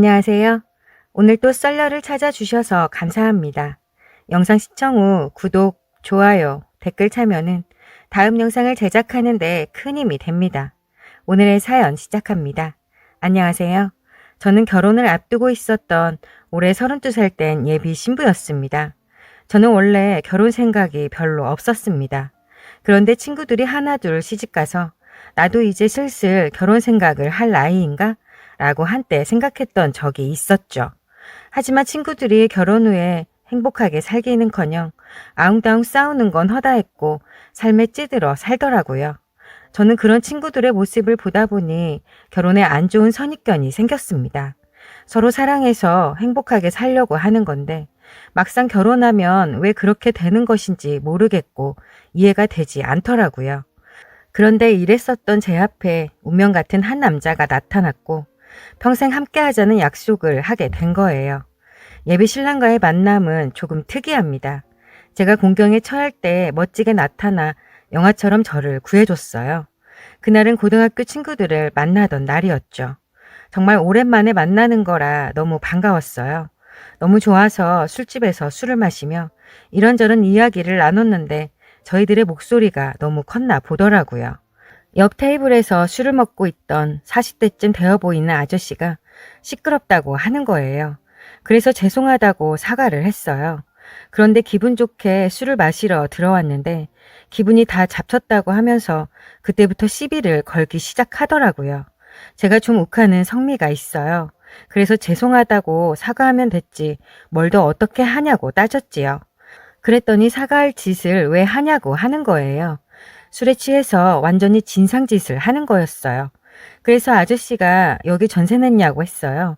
안녕하세요. 오늘 또 썰러를 찾아주셔서 감사합니다. 영상 시청 후 구독, 좋아요, 댓글 참여는 다음 영상을 제작하는데 큰 힘이 됩니다. 오늘의 사연 시작합니다. 안녕하세요. 저는 결혼을 앞두고 있었던 올해 32살 땐 예비 신부였습니다. 저는 원래 결혼 생각이 별로 없었습니다. 그런데 친구들이 하나둘 시집가서 나도 이제 슬슬 결혼 생각을 할 나이인가? 라고 한때 생각했던 적이 있었죠. 하지만 친구들이 결혼 후에 행복하게 살기는 커녕 아웅다웅 싸우는 건 허다했고 삶에 찌들어 살더라고요. 저는 그런 친구들의 모습을 보다 보니 결혼에 안 좋은 선입견이 생겼습니다. 서로 사랑해서 행복하게 살려고 하는 건데 막상 결혼하면 왜 그렇게 되는 것인지 모르겠고 이해가 되지 않더라고요. 그런데 이랬었던 제 앞에 운명 같은 한 남자가 나타났고 평생 함께 하자는 약속을 하게 된 거예요. 예비 신랑과의 만남은 조금 특이합니다. 제가 공경에 처할 때 멋지게 나타나 영화처럼 저를 구해줬어요. 그날은 고등학교 친구들을 만나던 날이었죠. 정말 오랜만에 만나는 거라 너무 반가웠어요. 너무 좋아서 술집에서 술을 마시며 이런저런 이야기를 나눴는데 저희들의 목소리가 너무 컸나 보더라고요. 옆 테이블에서 술을 먹고 있던 40대쯤 되어 보이는 아저씨가 시끄럽다고 하는 거예요. 그래서 죄송하다고 사과를 했어요. 그런데 기분 좋게 술을 마시러 들어왔는데 기분이 다 잡쳤다고 하면서 그때부터 시비를 걸기 시작하더라고요. 제가 좀 욱하는 성미가 있어요. 그래서 죄송하다고 사과하면 됐지 뭘 더 어떻게 하냐고 따졌지요. 그랬더니 사과할 짓을 왜 하냐고 하는 거예요. 술에 취해서 완전히 진상짓을 하는 거였어요. 그래서 아저씨가 여기 전세 냈냐고 했어요.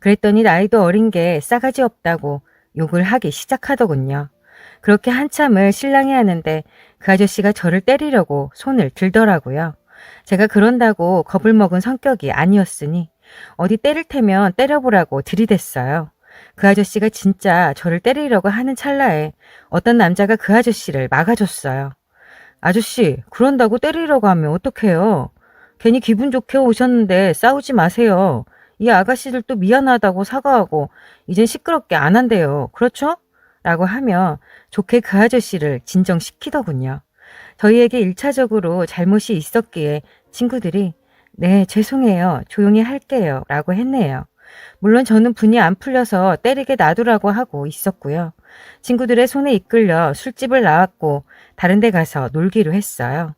그랬더니 나이도 어린 게 싸가지 없다고 욕을 하기 시작하더군요. 그렇게 한참을 신랑이 하는데 그 아저씨가 저를 때리려고 손을 들더라고요. 제가 그런다고 겁을 먹은 성격이 아니었으니 어디 때릴 테면 때려보라고 들이댔어요. 그 아저씨가 진짜 저를 때리려고 하는 찰나에 어떤 남자가 그 아저씨를 막아줬어요. 아저씨, 그런다고 때리려고 하면 어떡해요? 괜히 기분 좋게 오셨는데 싸우지 마세요. 이 아가씨들도 미안하다고 사과하고 이젠 시끄럽게 안 한대요. 그렇죠? 라고 하며 좋게 그 아저씨를 진정시키더군요. 저희에게 일차적으로 잘못이 있었기에 친구들이 네, 죄송해요. 조용히 할게요. 라고 했네요. 물론 저는 분이 안 풀려서 때리게 놔두라고 하고 있었고요. 친구들의 손에 이끌려 술집을 나왔고 다른 데 가서 놀기로 했어요.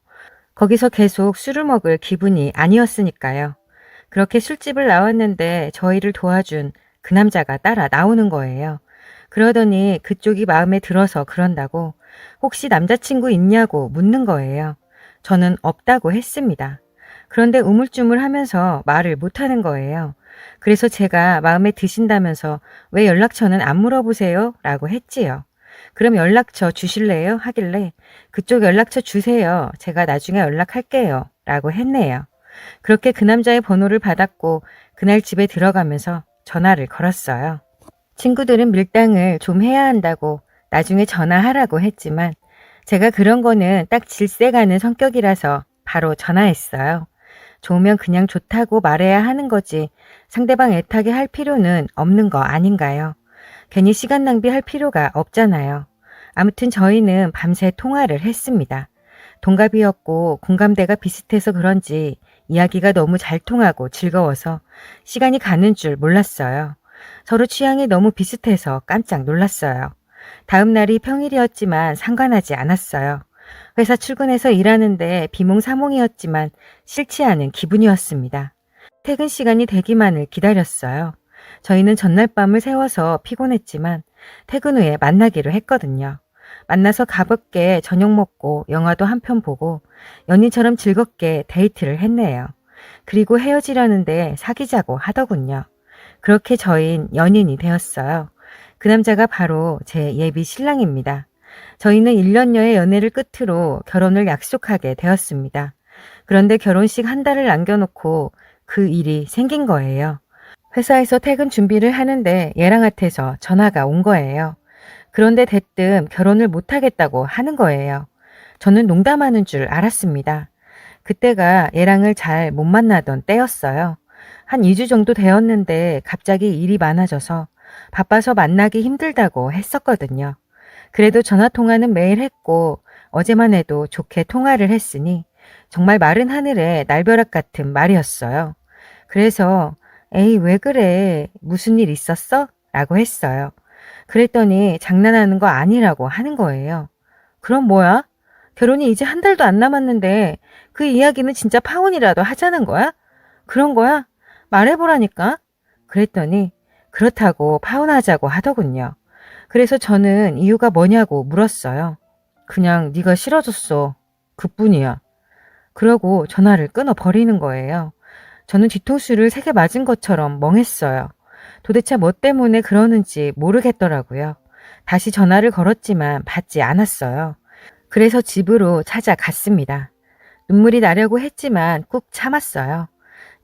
거기서 계속 술을 먹을 기분이 아니었으니까요. 그렇게 술집을 나왔는데 저희를 도와준 그 남자가 따라 나오는 거예요. 그러더니 그쪽이 마음에 들어서 그런다고 혹시 남자친구 있냐고 묻는 거예요. 저는 없다고 했습니다. 그런데 우물쭈물 하면서 말을 못하는 거예요. 그래서 제가 마음에 드신다면서 왜 연락처는 안 물어보세요? 라고 했지요. 그럼 연락처 주실래요? 하길래 그쪽 연락처 주세요. 제가 나중에 연락할게요. 라고 했네요. 그렇게 그 남자의 번호를 받았고 그날 집에 들어가면서 전화를 걸었어요. 친구들은 밀당을 좀 해야 한다고 나중에 전화하라고 했지만 제가 그런 거는 딱 질세 가는 성격이라서 바로 전화했어요. 좋으면 그냥 좋다고 말해야 하는 거지 상대방 애타게 할 필요는 없는 거 아닌가요? 괜히 시간 낭비할 필요가 없잖아요. 아무튼 저희는 밤새 통화를 했습니다. 동갑이었고 공감대가 비슷해서 그런지 이야기가 너무 잘 통하고 즐거워서 시간이 가는 줄 몰랐어요. 서로 취향이 너무 비슷해서 깜짝 놀랐어요. 다음 날이 평일이었지만 상관하지 않았어요. 회사 출근해서 일하는데 비몽사몽이었지만 싫지 않은 기분이었습니다. 퇴근 시간이 되기만을 기다렸어요. 저희는 전날 밤을 새워서 피곤했지만 퇴근 후에 만나기로 했거든요. 만나서 가볍게 저녁 먹고 영화도 한 편 보고 연인처럼 즐겁게 데이트를 했네요. 그리고 헤어지려는데 사귀자고 하더군요. 그렇게 저흰 연인이 되었어요. 그 남자가 바로 제 예비 신랑입니다. 저희는 1년여의 연애를 끝으로 결혼을 약속하게 되었습니다. 그런데 결혼식 한 달을 남겨놓고 그 일이 생긴 거예요. 회사에서 퇴근 준비를 하는데 얘랑한테서 전화가 온 거예요. 그런데 대뜸 결혼을 못하겠다고 하는 거예요. 저는 농담하는 줄 알았습니다. 그때가 얘랑을 잘 못 만나던 때였어요. 한 2주 정도 되었는데 갑자기 일이 많아져서 바빠서 만나기 힘들다고 했었거든요. 그래도 전화 통화는 매일 했고 어제만 해도 좋게 통화를 했으니 정말 마른 하늘에 날벼락 같은 말이었어요. 그래서 에이 왜 그래 무슨 일 있었어? 라고 했어요. 그랬더니 장난하는 거 아니라고 하는 거예요. 그럼 뭐야? 결혼이 이제 한 달도 안 남았는데 그 이야기는 진짜 파혼이라도 하자는 거야? 그런 거야? 말해보라니까? 그랬더니 그렇다고 파혼하자고 하더군요. 그래서 저는 이유가 뭐냐고 물었어요. 그냥 네가 싫어졌어. 그뿐이야. 그러고 전화를 끊어 버리는 거예요. 저는 뒤통수를 세개 맞은 것처럼 멍했어요. 도대체 뭐 때문에 그러는지 모르겠더라고요. 다시 전화를 걸었지만 받지 않았어요. 그래서 집으로 찾아갔습니다. 눈물이 나려고 했지만 꾹 참았어요.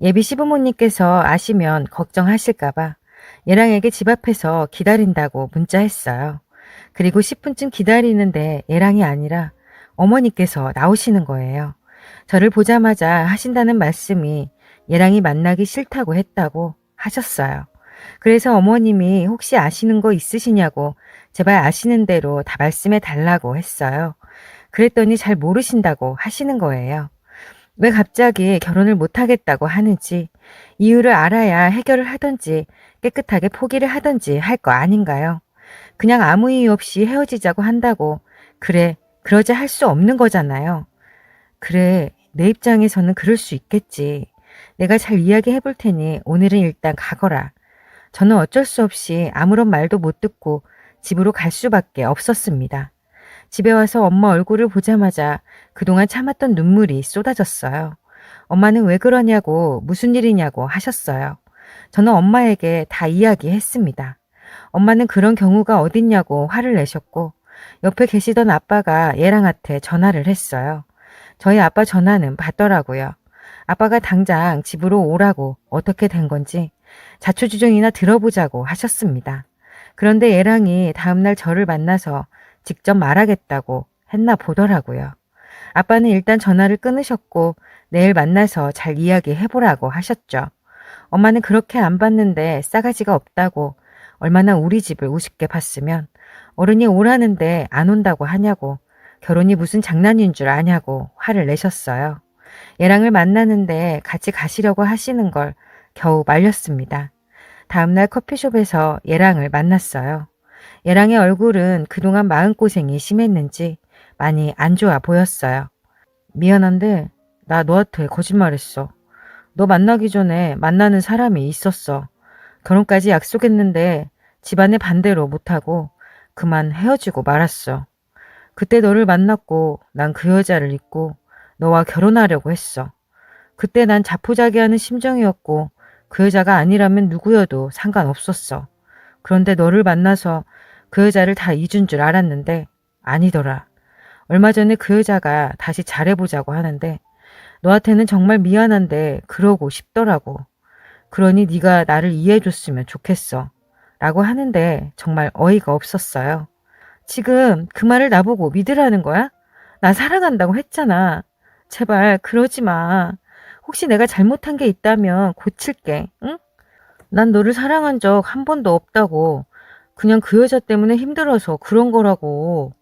예비 시부모님께서 아시면 걱정하실까봐 예랑에게 집 앞에서 기다린다고 문자했어요. 그리고 10분쯤 기다리는데 예랑이 아니라 어머니께서 나오시는 거예요. 저를 보자마자 하신다는 말씀이 예랑이 만나기 싫다고 했다고 하셨어요. 그래서 어머님이 혹시 아시는 거 있으시냐고 제발 아시는 대로 다 말씀해 달라고 했어요. 그랬더니 잘 모르신다고 하시는 거예요. 왜 갑자기 결혼을 못하겠다고 하는지 이유를 알아야 해결을 하던지 깨끗하게 포기를 하던지 할 거 아닌가요? 그냥 아무 이유 없이 헤어지자고 한다고 그래 그러자 할 수 없는 거잖아요. 그래 내 입장에서는 그럴 수 있겠지. 내가 잘 이야기해 볼 테니 오늘은 일단 가거라. 저는 어쩔 수 없이 아무런 말도 못 듣고 집으로 갈 수밖에 없었습니다. 집에 와서 엄마 얼굴을 보자마자 그동안 참았던 눈물이 쏟아졌어요. 엄마는 왜 그러냐고 무슨 일이냐고 하셨어요. 저는 엄마에게 다 이야기했습니다. 엄마는 그런 경우가 어딨냐고 화를 내셨고 옆에 계시던 아빠가 얘랑한테 전화를 했어요. 저희 아빠 전화는 받더라고요. 아빠가 당장 집으로 오라고 어떻게 된 건지 자초지종이나 들어보자고 하셨습니다. 그런데 얘랑이 다음날 저를 만나서 직접 말하겠다고 했나 보더라고요. 아빠는 일단 전화를 끊으셨고 내일 만나서 잘 이야기해보라고 하셨죠. 엄마는 그렇게 안 봤는데 싸가지가 없다고 얼마나 우리 집을 우습게 봤으면 어른이 오라는데 안 온다고 하냐고 결혼이 무슨 장난인 줄 아냐고 화를 내셨어요. 얘랑을 만나는데 같이 가시려고 하시는 걸 겨우 말렸습니다. 다음날 커피숍에서 얘랑을 만났어요. 얘랑의 얼굴은 그동안 마음고생이 심했는지 많이 안 좋아 보였어요. 미안한데 나 너한테 거짓말했어. 너 만나기 전에 만나는 사람이 있었어. 결혼까지 약속했는데 집안의 반대로 못하고 그만 헤어지고 말았어. 그때 너를 만났고 난 그 여자를 잊고 너와 결혼하려고 했어. 그때 난 자포자기하는 심정이었고 그 여자가 아니라면 누구여도 상관없었어. 그런데 너를 만나서 그 여자를 다 잊은 줄 알았는데 아니더라. 얼마 전에 그 여자가 다시 잘해보자고 하는데 너한테는 정말 미안한데 그러고 싶더라고. 그러니 네가 나를 이해해줬으면 좋겠어. 라고 하는데 정말 어이가 없었어요. 지금 그 말을 나보고 믿으라는 거야? 나 사랑한다고 했잖아. 제발 그러지 마. 혹시 내가 잘못한 게 있다면 고칠게. 응? 난 너를 사랑한 적 한 번도 없다고. 그냥 그 여자 때문에 힘들어서 그런 거라고.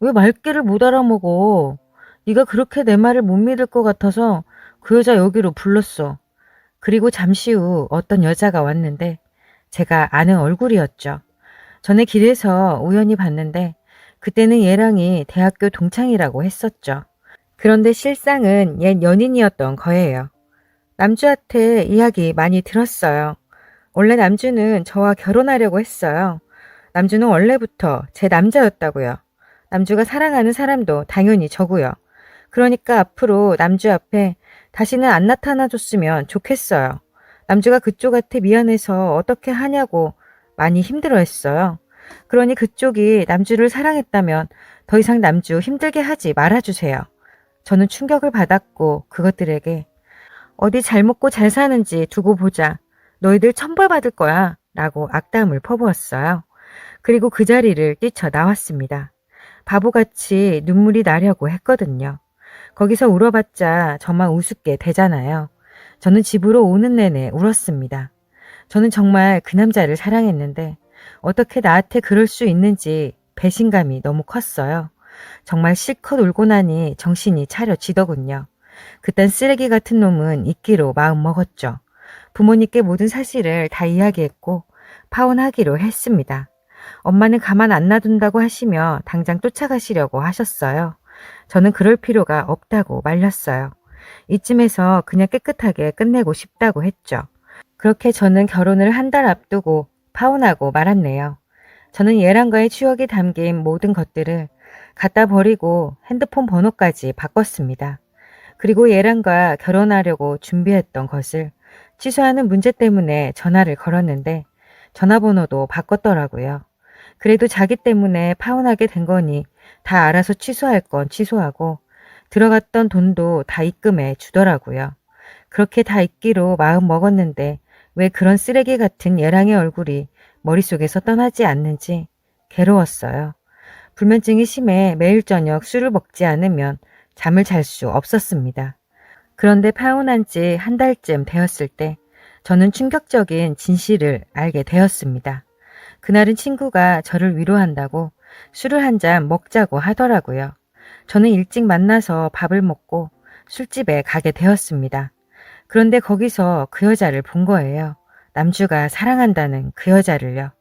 왜 말귀를 못 알아먹어? 네가 그렇게 내 말을 못 믿을 것 같아서 그 여자 여기로 불렀어. 그리고 잠시 후 어떤 여자가 왔는데 제가 아는 얼굴이었죠. 전에 길에서 우연히 봤는데 그때는 얘랑이 대학교 동창이라고 했었죠. 그런데 실상은 옛 연인이었던 거예요. 남주한테 이야기 많이 들었어요. 원래 남주는 저와 결혼하려고 했어요. 남주는 원래부터 제 남자였다고요. 남주가 사랑하는 사람도 당연히 저고요. 그러니까 앞으로 남주 앞에 다시는 안 나타나줬으면 좋겠어요. 남주가 그쪽한테 미안해서 어떻게 하냐고 많이 힘들어했어요. 그러니 그쪽이 남주를 사랑했다면 더 이상 남주 힘들게 하지 말아주세요. 저는 충격을 받았고 그것들에게 어디 잘 먹고 잘 사는지 두고 보자. 너희들 천벌받을 거야. 라고 악담을 퍼부었어요. 그리고 그 자리를 뛰쳐 나왔습니다. 바보같이 눈물이 나려고 했거든요. 거기서 울어봤자 저만 우습게 되잖아요. 저는 집으로 오는 내내 울었습니다. 저는 정말 그 남자를 사랑했는데 어떻게 나한테 그럴 수 있는지 배신감이 너무 컸어요. 정말 실컷 울고 나니 정신이 차려지더군요. 그딴 쓰레기 같은 놈은 있기로 마음 먹었죠. 부모님께 모든 사실을 다 이야기했고 파혼하기로 했습니다. 엄마는 가만 안 놔둔다고 하시며 당장 쫓아가시려고 하셨어요. 저는 그럴 필요가 없다고 말렸어요. 이쯤에서 그냥 깨끗하게 끝내고 싶다고 했죠. 그렇게 저는 결혼을 한 달 앞두고 파혼하고 말았네요. 저는 얘랑과의 추억이 담긴 모든 것들을 갖다 버리고 핸드폰 번호까지 바꿨습니다. 그리고 얘랑과 결혼하려고 준비했던 것을 취소하는 문제 때문에 전화를 걸었는데 전화번호도 바꿨더라고요. 그래도 자기 때문에 파혼하게 된 거니 다 알아서 취소할 건 취소하고 들어갔던 돈도 다 입금해 주더라고요. 그렇게 다 잊기로 마음 먹었는데 왜 그런 쓰레기 같은 예랑의 얼굴이 머릿속에서 떠나지 않는지 괴로웠어요. 불면증이 심해 매일 저녁 술을 먹지 않으면 잠을 잘 수 없었습니다. 그런데 파혼한 지 한 달쯤 되었을 때 저는 충격적인 진실을 알게 되었습니다. 그날은 친구가 저를 위로한다고 술을 한 잔 먹자고 하더라고요. 저는 일찍 만나서 밥을 먹고 술집에 가게 되었습니다. 그런데 거기서 그 여자를 본 거예요. 남주가 사랑한다는 그 여자를요.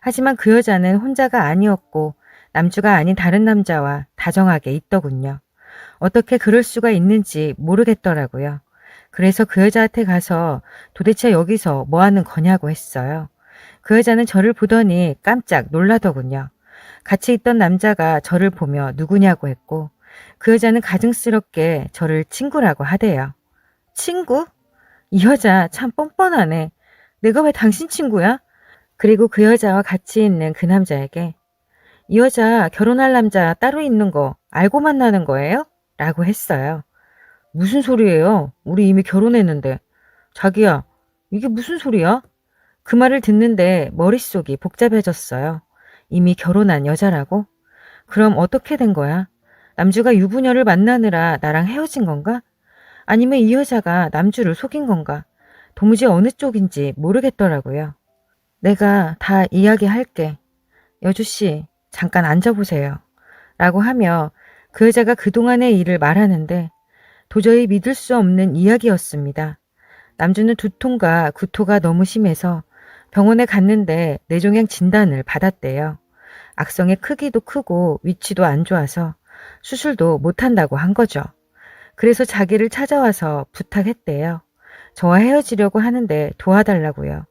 하지만 그 여자는 혼자가 아니었고 남주가 아닌 다른 남자와 다정하게 있더군요. 어떻게 그럴 수가 있는지 모르겠더라고요. 그래서 그 여자한테 가서 도대체 여기서 뭐 하는 거냐고 했어요. 그 여자는 저를 보더니 깜짝 놀라더군요. 같이 있던 남자가 저를 보며 누구냐고 했고 그 여자는 가증스럽게 저를 친구라고 하대요. 친구? 이 여자 참 뻔뻔하네. 내가 왜 당신 친구야? 그리고 그 여자와 같이 있는 그 남자에게 이 여자 결혼할 남자 따로 있는 거 알고 만나는 거예요? 라고 했어요. 무슨 소리예요? 우리 이미 결혼했는데. 자기야, 이게 무슨 소리야? 그 말을 듣는데 머릿속이 복잡해졌어요. 이미 결혼한 여자라고? 그럼 어떻게 된 거야? 남주가 유부녀를 만나느라 나랑 헤어진 건가? 아니면 이 여자가 남주를 속인 건가? 도무지 어느 쪽인지 모르겠더라고요. 내가 다 이야기할게. 여주씨, 잠깐 앉아보세요. 라고 하며 그 여자가 그동안의 일을 말하는데 도저히 믿을 수 없는 이야기였습니다. 남주는 두통과 구토가 너무 심해서 병원에 갔는데 뇌종양 진단을 받았대요. 악성의 크기도 크고 위치도 안 좋아서 수술도 못한다고 한 거죠. 그래서 자기를 찾아와서 부탁했대요. 저와 헤어지려고 하는데 도와달라고요.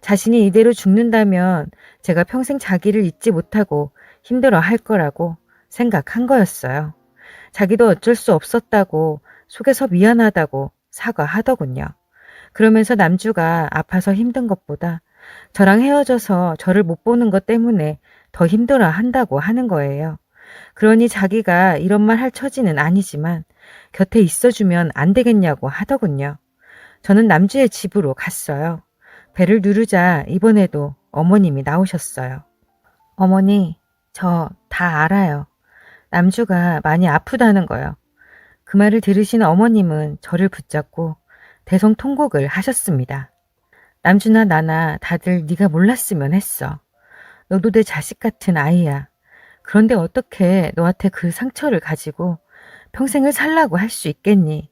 자신이 이대로 죽는다면 제가 평생 자기를 잊지 못하고 힘들어 할 거라고 생각한 거였어요. 자기도 어쩔 수 없었다고 속에서 미안하다고 사과하더군요. 그러면서 남주가 아파서 힘든 것보다 저랑 헤어져서 저를 못 보는 것 때문에 더 힘들어 한다고 하는 거예요. 그러니 자기가 이런 말 할 처지는 아니지만 곁에 있어주면 안 되겠냐고 하더군요. 저는 남주의 집으로 갔어요. 배를 누르자 이번에도 어머님이 나오셨어요. 어머니, 저 다 알아요. 남주가 많이 아프다는 거요. 그 말을 들으신 어머님은 저를 붙잡고 대성 통곡을 하셨습니다. 남주나 나나 다들 네가 몰랐으면 했어. 너도 내 자식 같은 아이야. 그런데 어떻게 너한테 그 상처를 가지고 평생을 살라고 할 수 있겠니?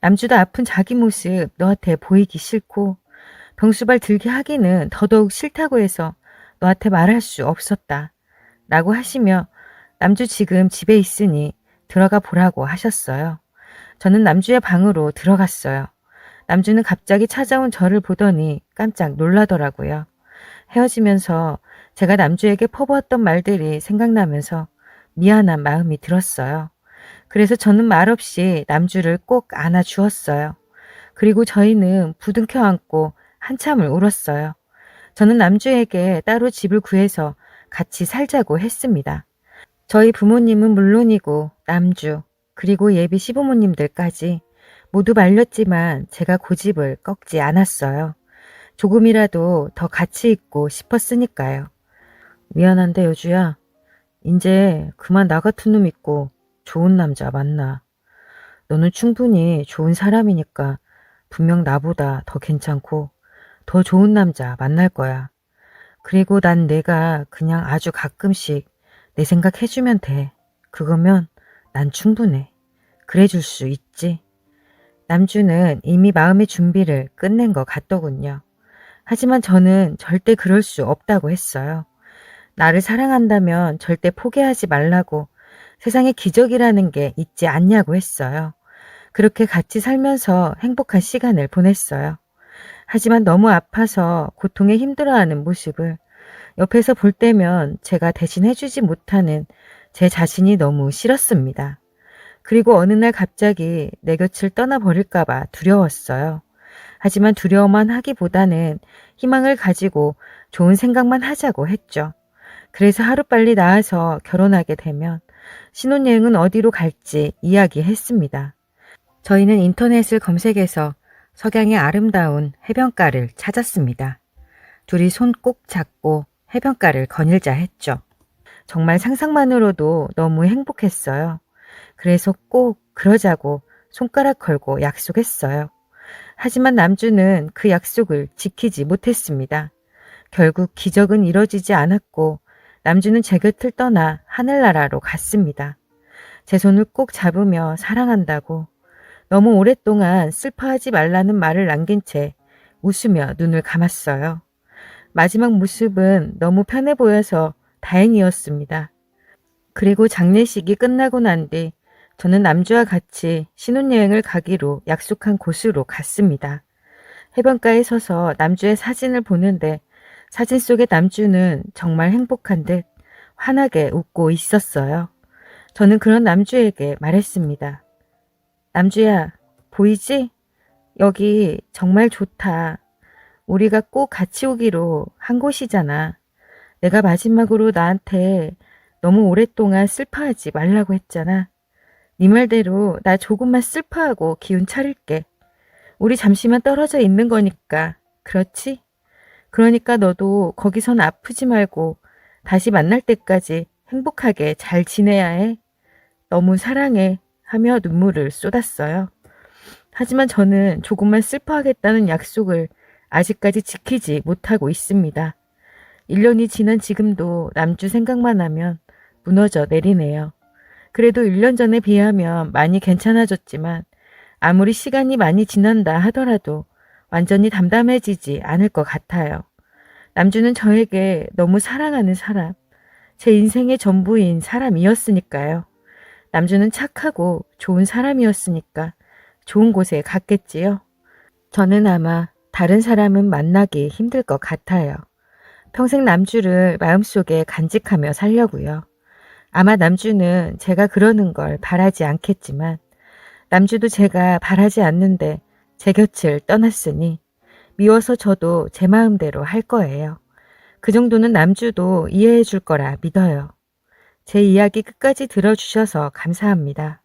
남주도 아픈 자기 모습 너한테 보이기 싫고 병수발 들게 하기는 더더욱 싫다고 해서 너한테 말할 수 없었다. 라고 하시며 남주 지금 집에 있으니 들어가 보라고 하셨어요. 저는 남주의 방으로 들어갔어요. 남주는 갑자기 찾아온 저를 보더니 깜짝 놀라더라고요. 헤어지면서 제가 남주에게 퍼부었던 말들이 생각나면서 미안한 마음이 들었어요. 그래서 저는 말없이 남주를 꼭 안아주었어요. 그리고 저희는 부둥켜 안고 한참을 울었어요. 저는 남주에게 따로 집을 구해서 같이 살자고 했습니다. 저희 부모님은 물론이고 남주 그리고 예비 시부모님들까지 모두 말렸지만 제가 고집을 꺾지 않았어요. 조금이라도 더 같이 있고 싶었으니까요. 미안한데 여주야. 이제 그만 나 같은 놈 있고 좋은 남자 만나. 너는 충분히 좋은 사람이니까 분명 나보다 더 괜찮고 더 좋은 남자 만날 거야. 그리고 난 내가 그냥 아주 가끔씩 내 생각 해주면 돼. 그거면 난 충분해. 그래 줄 수 있지. 남주는 이미 마음의 준비를 끝낸 것 같더군요. 하지만 저는 절대 그럴 수 없다고 했어요. 나를 사랑한다면 절대 포기하지 말라고 세상에 기적이라는 게 있지 않냐고 했어요. 그렇게 같이 살면서 행복한 시간을 보냈어요. 하지만 너무 아파서 고통에 힘들어하는 모습을 옆에서 볼 때면 제가 대신 해주지 못하는 제 자신이 너무 싫었습니다. 그리고 어느 날 갑자기 내 곁을 떠나버릴까봐 두려웠어요. 하지만 두려워만 하기보다는 희망을 가지고 좋은 생각만 하자고 했죠. 그래서 하루빨리 나와서 결혼하게 되면 신혼여행은 어디로 갈지 이야기했습니다. 저희는 인터넷을 검색해서 석양의 아름다운 해변가를 찾았습니다. 둘이 손 꼭 잡고 해변가를 거닐자 했죠. 정말 상상만으로도 너무 행복했어요. 그래서 꼭 그러자고 손가락 걸고 약속했어요. 하지만 남주는 그 약속을 지키지 못했습니다. 결국 기적은 이뤄지지 않았고 남주는 제 곁을 떠나 하늘나라로 갔습니다. 제 손을 꼭 잡으며 사랑한다고 너무 오랫동안 슬퍼하지 말라는 말을 남긴 채 웃으며 눈을 감았어요. 마지막 모습은 너무 편해 보여서 다행이었습니다. 그리고 장례식이 끝나고 난 뒤 저는 남주와 같이 신혼여행을 가기로 약속한 곳으로 갔습니다. 해변가에 서서 남주의 사진을 보는데 사진 속의 남주는 정말 행복한 듯 환하게 웃고 있었어요. 저는 그런 남주에게 말했습니다. 남주야, 보이지? 여기 정말 좋다. 우리가 꼭 같이 오기로 한 곳이잖아. 내가 마지막으로 나한테 너무 오랫동안 슬퍼하지 말라고 했잖아. 네 말대로 나 조금만 슬퍼하고 기운 차릴게. 우리 잠시만 떨어져 있는 거니까. 그렇지? 그러니까 너도 거기선 아프지 말고 다시 만날 때까지 행복하게 잘 지내야 해. 너무 사랑해. 하며 눈물을 쏟았어요. 하지만 저는 조금만 슬퍼하겠다는 약속을 아직까지 지키지 못하고 있습니다. 1년이 지난 지금도 남주 생각만 하면 무너져 내리네요. 그래도 1년 전에 비하면 많이 괜찮아졌지만 아무리 시간이 많이 지난다 하더라도 완전히 담담해지지 않을 것 같아요. 남주는 저에게 너무 사랑하는 사람, 제 인생의 전부인 사람이었으니까요. 남주는 착하고 좋은 사람이었으니까 좋은 곳에 갔겠지요. 저는 아마 다른 사람은 만나기 힘들 것 같아요. 평생 남주를 마음속에 간직하며 살려고요. 아마 남주는 제가 그러는 걸 바라지 않겠지만 남주도 제가 바라지 않는데 제 곁을 떠났으니 미워서 저도 제 마음대로 할 거예요. 그 정도는 남주도 이해해 줄 거라 믿어요. 제 이야기 끝까지 들어주셔서 감사합니다.